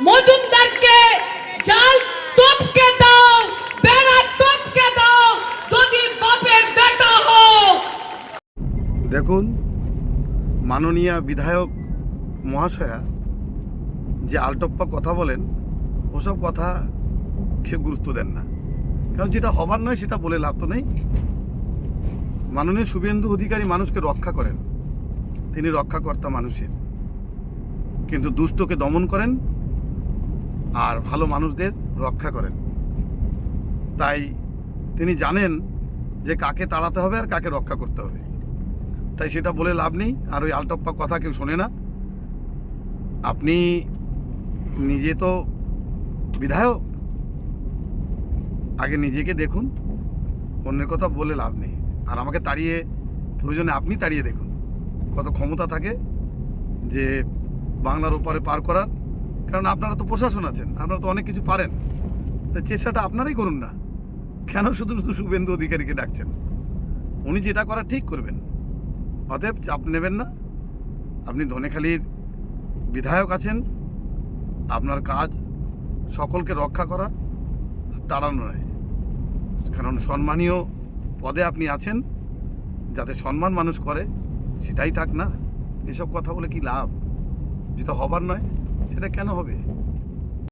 মজুমদারকে জাল টপকে দাও, বেড়া টপকে দাও, যদি বাপের বেটা হও। দেখুন, মাননীয় বিধায়ক মহাশয়া যে আলটপ্পা কথা বলেন, ওসব কথা খেয়ে গুরুত্ব দেন না। কারণ যেটা হবার নয়, সেটা বলে লাভ তো নেই। মাননীয় শুভেন্দু অধিকারী মানুষকে রক্ষা করেন। তিনি রক্ষাকর্তা মানুষের। কিন্তু দুষ্টকে দমন করেন আর ভালো মানুষদের রক্ষা করেন। তাই তিনি জানেন যে কাকে তাড়াতে হবে আর কাকে রক্ষা করতে হবে। তাই সেটা বলে লাভ নেই, আর ওই আলটপ্পা কথা কেউ শোনে না। আপনি নিজে তো বিধায়ক, আগে নিজেকে দেখুন, অন্যের কথা বলে লাভ নেই। আর আমাকে তাড়িয়ে, প্রয়োজনে আপনি তাড়িয়ে দেখুন। কত ক্ষমতা থাকে যে বাংলার ওপারে পার করার কারণ আপনারা তো প্রশাসন আছেন, আপনারা তো অনেক কিছু পারেন। তাই চেষ্টাটা আপনারাই করুন না। কেন শুধু শুধু শুভেন্দু অধিকারীকে ডাকছেন? উনি যেটা করা ঠিক করবেন। অতএব চাপ নেবেন না। আপনি ধনেখালির বিধায়ক আছেন। আপনার কাজ সকলকে রক্ষা করা, তাড়ানো নয়। কারণ সম্মানীয় পদে আপনি আছেন। যাতে সম্মান মানুষ করে, সেটাই থাক না। এসব কথা বলে কি লাভ? যেটা হবার নয়। সেটা কেন হবে?